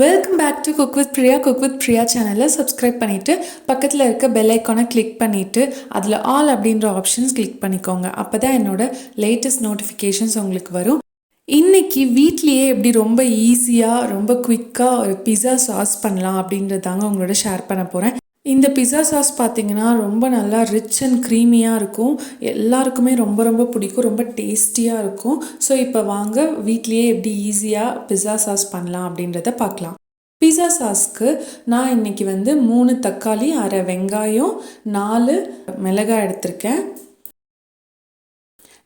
Welcome back to cook with Priya cook with Priya சேனலை subscribe பண்ணிவிட்டு பக்கத்தில் இருக்க பெல் ஐக்கானை கிளிக் பண்ணிவிட்டு அதில் ஆல் அப்படின்ற ஆப்ஷன்ஸ் கிளிக் பண்ணிக்கோங்க. அப்போ தான் என்னோட லேட்டஸ்ட் நோட்டிஃபிகேஷன்ஸ் உங்களுக்கு வரும். இன்னைக்கு வீட்லேயே எப்படி ரொம்ப ஈஸியாக ரொம்ப குயிக்காக ஒரு பிஸா சாஸ் பண்ணலாம் அப்படின்றதாங்க உங்களோட ஷேர் பண்ண போகிறேன் இந்த பிஸா சாஸ் பார்த்தீங்கன்னா ரொம்ப நல்லா ரிச் அண்ட் க்ரீமியாக இருக்கும். எல்லாருக்குமே ரொம்ப ரொம்ப பிடிக்கும் ரொம்ப டேஸ்டியாக இருக்கும். ஸோ இப்போ வாங்க வீட்லேயே எப்படி ஈஸியாக பிஸா சாஸ் பண்ணலாம் அப்படின்றத பார்க்கலாம் பிஸா சாஸ்க்கு நான் இன்னைக்கு வந்து மூணு தக்காளி அரை வெங்காயம் நாலு மிளகாய் எடுத்திருக்கேன்.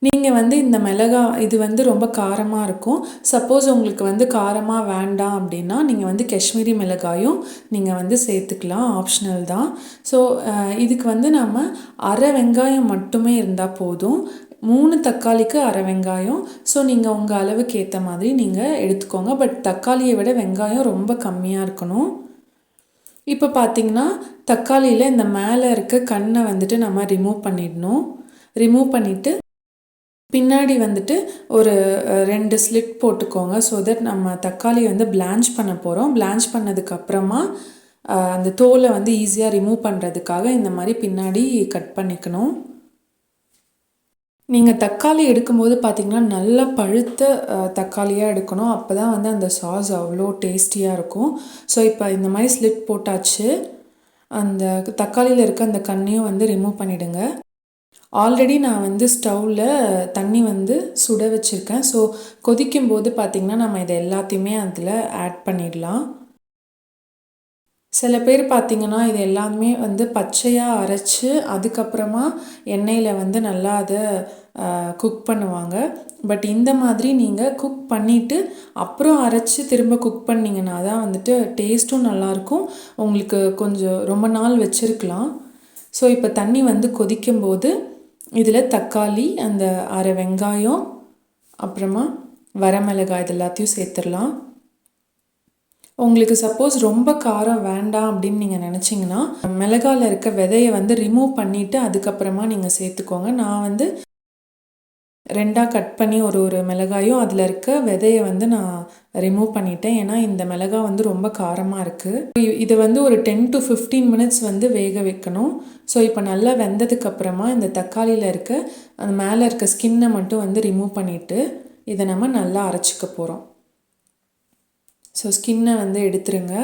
நீங்கள் வந்து இந்த மிளகா இது வந்து ரொம்ப காரமாக இருக்கும். சப்போஸ் உங்களுக்கு வந்து காரமாக வேண்டாம் அப்படின்னா நீங்கள் வந்து காஷ்மீரி மிளகாயும் நீங்கள் வந்து சேர்த்துக்கலாம். ஆப்ஷனல் தான். ஸோ இதுக்கு வந்து நம்ம அரை வெங்காயம் மட்டுமே இருந்தால் போதும். மூணு தக்காளிக்கு அரை வெங்காயம். ஸோ நீங்கள் உங்கள் அளவுக்கு ஏற்ற மாதிரி நீங்கள் எடுத்துக்கோங்க. பட் தக்காளியை விட வெங்காயம் ரொம்ப கம்மியாக இருக்கணும். இப்போ பார்த்தீங்கன்னா தக்காளியில் இந்த மேலே இருக்க கண்ணை வந்துட்டு நம்ம ரிமூவ் பண்ணிடணும். ரிமூவ் பண்ணிவிட்டு பின்னாடி வந்துட்டு ஒரு ரெண்டு ஸ்லிட் போட்டுக்கோங்க. ஸோ தட் நம்ம தக்காளி வந்து பிளான்ச் பண்ண போகிறோம் பிளான்ச் பண்ணதுக்கப்புறமா அந்த தோலை வந்து ஈஸியாக ரிமூவ் பண்ணுறதுக்காக இந்த மாதிரி பின்னாடி கட் பண்ணிக்கணும். நீங்கள் தக்காளி எடுக்கும்போது பார்த்தீங்கன்னா நல்லா பழுத்த தக்காளியாக எடுக்கணும். அப்போ தான் வந்து அந்த சாஸ் அவ்வளோ டேஸ்டியாக இருக்கும். ஸோ இப்போ இந்த மாதிரி ஸ்லிட் போட்டாச்சு. அந்த தக்காளியில் இருக்க அந்த கண்ணையும் வந்து ரிமூவ் பண்ணிவிடுங்க ஆல்ரெடி நான் வந்து ஸ்டவ்வில் தண்ணி வந்து சுட வச்சுருக்கேன். ஸோ கொதிக்கும் போது பார்த்திங்கன்னா நம்ம இதை எல்லாத்தையுமே அதில் ஆட் பண்ணிடலாம். சில பேர் பார்த்திங்கன்னா இது எல்லாமே வந்து பச்சையாக அரைச்சி அதுக்கப்புறமா எண்ணெயில் வந்து நல்லா அதை குக் பண்ணுவாங்க. பட் இந்த மாதிரி நீங்கள் குக் பண்ணிவிட்டு அப்புறம் அரைச்சி திரும்ப குக் பண்ணிங்கன்னா தான் வந்துட்டு டேஸ்ட்டும் நல்லாயிருக்கும் உங்களுக்கு கொஞ்சம் ரொம்ப நாள் வச்சுருக்கலாம். ஸோ இப்போ தண்ணி வந்து கொதிக்கும்போது இதில் தக்காளி அந்த அரை வெங்காயம் அப்புறமா வரமிளகாய் இது எல்லாத்தையும் சேர்த்துடலாம். உங்களுக்கு சப்போஸ் ரொம்ப காரம் வேண்டாம் அப்படின்னு நீங்கள் நினச்சிங்கன்னா மிளகாயில் இருக்க விதையை வந்து ரிமூவ் பண்ணிவிட்டு அதுக்கப்புறமா நீங்கள் சேர்த்துக்கோங்க. நான் வந்து ரெண்டாக கட் பண்ணி ஒரு ஒரு மிளகாயும் அதில் இருக்க விதையை வந்து நான் ரிமூவ் பண்ணிட்டேன். ஏன்னா இந்த மிளகாய் வந்து ரொம்ப காரமாக இருக்குது இதை வந்து ஒரு டென் டு ஃபிஃப்டீன் மினிட்ஸ் வந்து வேக வைக்கணும். ஸோ இப்போ நல்லா வெந்ததுக்கு அப்புறமா இந்த தக்காளியில் இருக்க அந்த மேலே இருக்க ஸ்கின்னை மட்டும் வந்து ரிமூவ் பண்ணிவிட்டு இதை நம்ம நல்லா அரைச்சிக்க போகிறோம் ஸோ ஸ்கின்னை வந்து எடுத்துருங்க.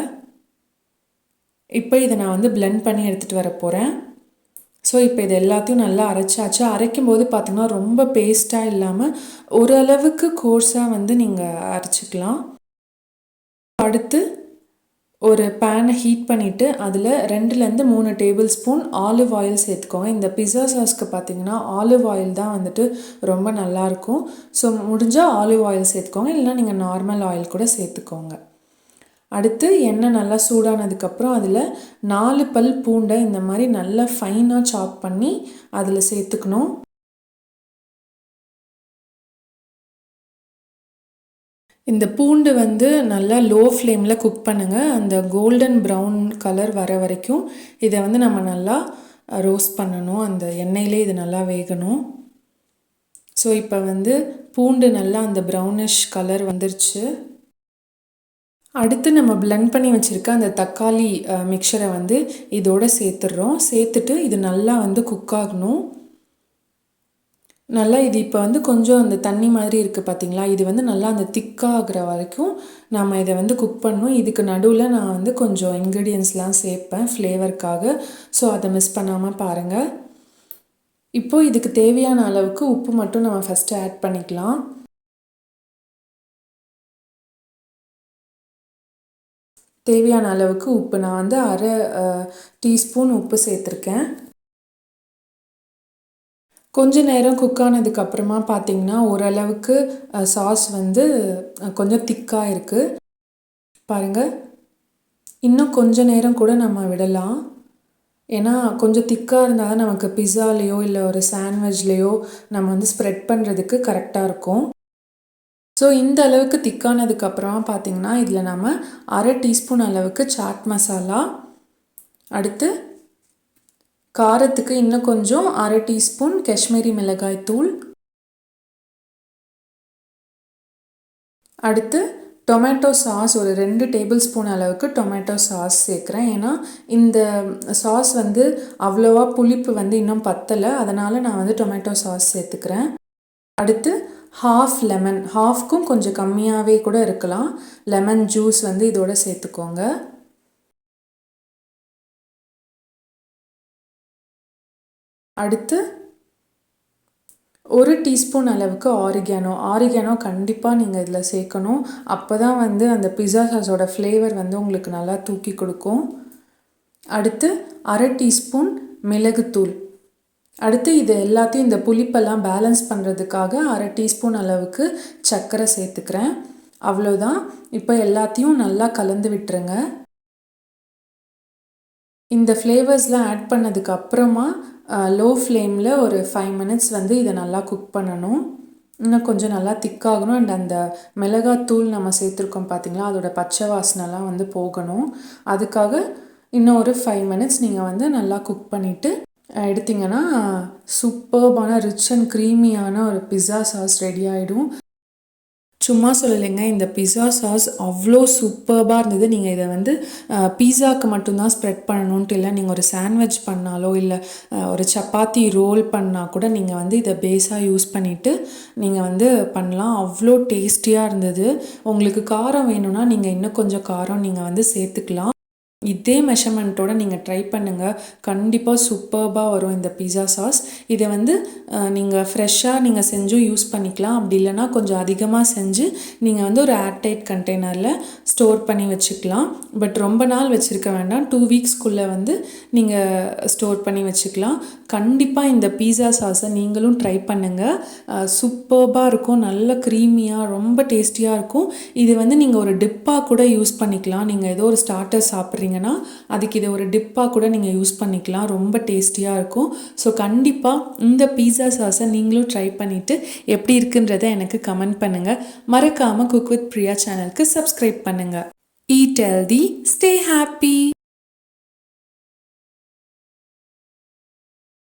இப்போ இதை நான் வந்து பிளெண்ட் பண்ணி எடுத்துகிட்டு வர போகிறேன் ஸோ இப்போ இது எல்லாத்தையும் நல்லா அரைச்சாச்சு. அரைக்கும் போது பார்த்திங்கன்னா ரொம்ப பேஸ்ட்டாக இல்லாமல் ஓரளவுக்கு கோர்ஸாக வந்து நீங்கள் அரைச்சிக்கலாம். அடுத்து ஒரு பேனை ஹீட் பண்ணிவிட்டு அதில் ரெண்டுலேருந்து மூணு டேபிள் ஸ்பூன் ஆலிவ் ஆயில் சேர்த்துக்கோங்க. இந்த பிஸா சாஸ்க்கு பார்த்தீங்கன்னா ஆலிவ் ஆயில் தான் வந்துட்டு ரொம்ப நல்லாயிருக்கும் ஸோ முடிஞ்சால் ஆலிவ் ஆயில் சேர்த்துக்கோங்க. இல்லைனா நீங்கள் நார்மல் ஆயில் கூட சேர்த்துக்கோங்க. அடுத்து எண்ணெய் நல்லா சூடானதுக்கப்புறம் அதில் நாலு பல் பூண்டை இந்த மாதிரி நல்லா ஃபைனாக சாப் பண்ணி அதில் சேர்த்துக்கணும். இந்த பூண்டு வந்து நல்லா லோ ஃப்ளேமில் குக் பண்ணுங்கள் அந்த கோல்டன் ப்ரௌன் கலர் வர வரைக்கும் இதை வந்து நம்ம நல்லா ரோஸ்ட் பண்ணணும். அந்த எண்ணெயிலே இது நல்லா வேகணும். ஸோ இப்போ வந்து பூண்டு நல்லா அந்த ப்ரௌனிஷ் கலர் வந்துருச்சு. அடுத்து நம்ம பிளெண்ட் பண்ணி வச்சுருக்க அந்த தக்காளி மிக்சரை வந்து இதோடு சேர்த்துடுறோம். சேர்த்துட்டு இது நல்லா வந்து குக் ஆகணும். நல்லா இது இப்போ வந்து கொஞ்சம் அந்த தண்ணி மாதிரி இருக்குது பார்த்தீங்களா இது வந்து நல்லா அந்த திக்காகிற வரைக்கும் நம்ம இதை வந்து குக் பண்ணணும். இதுக்கு நடுவில் நான் வந்து கொஞ்சம் இன்க்ரீடியன்ஸ்லாம் சேர்ப்பேன் ஃப்ளேவருக்காக ஸோ அதை மிஸ் பண்ணாமல் பாருங்கள் இப்போது இதுக்கு தேவையான அளவுக்கு உப்பு மட்டும் நம்ம ஃபஸ்ட்டு ஆட் பண்ணிக்கலாம். தேவையான அளவுக்கு உப்பு. நான் வந்து அரை டீஸ்பூன் உப்பு சேர்த்துருக்கேன். கொஞ்ச நேரம் குக் ஆனதுக்கப்புறமா பார்த்தீங்கன்னா ஓரளவுக்கு சாஸ் வந்து கொஞ்சம் திக்காக இருக்குது பாருங்கள் இன்னும் கொஞ்ச நேரம் கூட நம்ம விடலாம். ஏன்னா கொஞ்சம் திக்காக இருந்தால் தான் நமக்கு பிஸ்ஸாலேயோ இல்லை ஒரு சாண்ட்விச்லேயோ நம்ம வந்து ஸ்ப்ரெட் பண்ணுறதுக்கு கரெக்டாக இருக்கும். ஸோ இந்த அளவுக்கு திக்கானதுக்கு அப்புறமா பார்த்தீங்கன்னா இதில் நம்ம அரை டீஸ்பூன் அளவுக்கு சாட் மசாலா அடுத்து காரத்துக்கு இன்னும் கொஞ்சம் அரை டீஸ்பூன் காஷ்மீரி மிளகாய் தூள். அடுத்து டொமேட்டோ சாஸ் ஒரு ரெண்டு டேபிள் ஸ்பூன் அளவுக்கு டொமேட்டோ சாஸ் சேர்க்குறேன். ஏன்னா இந்த சாஸ் வந்து அவ்வளோவா புளிப்பு வந்து இன்னும் பத்தலை. அதனால் நான் வந்து டொமேட்டோ சாஸ் சேர்த்துக்கிறேன். அடுத்து ஹாஃப் லெமன் ஹாஃப்க்கும் கொஞ்சம் கம்மியாகவே கூட இருக்கலாம். லெமன் ஜூஸ் வந்து இதோட சேர்த்துக்கோங்க. அடுத்து ஒரு டீஸ்பூன் அளவுக்கு ஆரிகானோ ஆரிகானோ கண்டிப்பாக நீங்கள் இதில் சேர்க்கணும். அப்போ தான் வந்து அந்த பிஸா சாஸோட ஃப்ளேவர் வந்து உங்களுக்கு நல்லா தூக்கி கொடுக்கும். அடுத்து அரை டீஸ்பூன் மிளகுத்தூள். அடுத்து இது எல்லாத்தையும் இந்த புளிப்பெல்லாம் பேலன்ஸ் பண்ணுறதுக்காக அரை டீஸ்பூன் அளவுக்கு சர்க்கரை சேர்த்துக்கிறேன். அவ்வளோதான் இப்போ எல்லாத்தையும் நல்லா கலந்து விட்டுருங்க. இந்த ஃப்ளேவர்ஸ்லாம் ஆட் பண்ணதுக்கு அப்புறமா லோ ஃப்ளேமில் ஒரு ஃபைவ் மினிட்ஸ் வந்து இதை நல்லா குக் பண்ணணும். இன்னும் கொஞ்சம் நல்லா திக்காகணும் அண்ட் அந்த மிளகாத்தூள் நம்ம சேர்த்துருக்கோம் பார்த்திங்களா அதோட பச்சை வாசனைலாம் வந்து போகணும். அதுக்காக இன்னும் ஒரு ஃபைவ் மினிட்ஸ் நீங்கள் வந்து நல்லா குக் பண்ணிவிட்டு எடுத்திங்கன்னா சூப்பர்பான ரிச் அண்ட் க்ரீமியான ஒரு பிஸ்ஸா சாஸ் ரெடி ஆகிடும் சும்மா சொல்லலைங்க இந்த பிஸா சாஸ் அவ்வளோ சூப்பர்பாக இருந்தது. நீங்கள் இதை வந்து பீஸாவுக்கு மட்டும்தான் ஸ்ப்ரெட் பண்ணணுன்ட்டு இல்லை நீங்கள் ஒரு சாண்ட்விச் பண்ணாலோ இல்லை ஒரு சப்பாத்தி ரோல் பண்ணால் கூட நீங்கள் வந்து இதை பேஸாக யூஸ் பண்ணிவிட்டு நீங்கள் வந்து பண்ணலாம். அவ்வளோ டேஸ்டியாக இருந்தது. உங்களுக்கு காரம் வேணும்னா நீங்கள் இன்னும் கொஞ்சம் காரம் நீங்கள் வந்து சேர்த்துக்கலாம். இதே மெஷர்மெண்ட்டோட நீங்கள் ட்ரை பண்ணுங்கள் கண்டிப்பாக சூப்பர்பாக வரும் இந்த பிஸா சாஸ் இதை வந்து நீங்கள் ஃப்ரெஷ்ஷாக நீங்கள் செஞ்சும் யூஸ் பண்ணிக்கலாம். அப்படி இல்லைனா கொஞ்சம் அதிகமாக செஞ்சு நீங்கள் வந்து ஒரு ஏர்டைட் கண்டெய்னரில் ஸ்டோர் பண்ணி வச்சுக்கலாம். பட் ரொம்ப நாள் வச்சுருக்க வேண்டாம். டூ வீக்ஸ்க்குள்ளே வந்து நீங்கள் ஸ்டோர் பண்ணி வச்சுக்கலாம். கண்டிப்பாக இந்த பீஸா சாஸை நீங்களும் ட்ரை பண்ணுங்கள் சூப்பர்பாக இருக்கும். நல்ல க்ரீமியாக ரொம்ப டேஸ்டியாக இருக்கும். இது வந்து நீங்கள் ஒரு டிப்பாக கூட யூஸ் பண்ணிக்கலாம். நீங்கள் ஏதோ ஒரு ஸ்டார்டர் சாப்பிட்றீங்கன்னா அதுக்கு இதை ஒரு டிப்பாக கூட நீங்கள் யூஸ் பண்ணிக்கலாம். ரொம்ப டேஸ்டியாக இருக்கும். ஸோ கண்டிப்பாக இந்த பீஸா சாஸை நீங்களும் ட்ரை பண்ணிவிட்டு எப்படி இருக்குன்றதை எனக்கு கமெண்ட் பண்ணுங்கள் மறக்காமல் குக் வித் பிரியா சேனலுக்கு சப்ஸ்கிரைப் பண்ணுங்கள் ஈட் ஹெல்தி ஸ்டே ஹாப்பி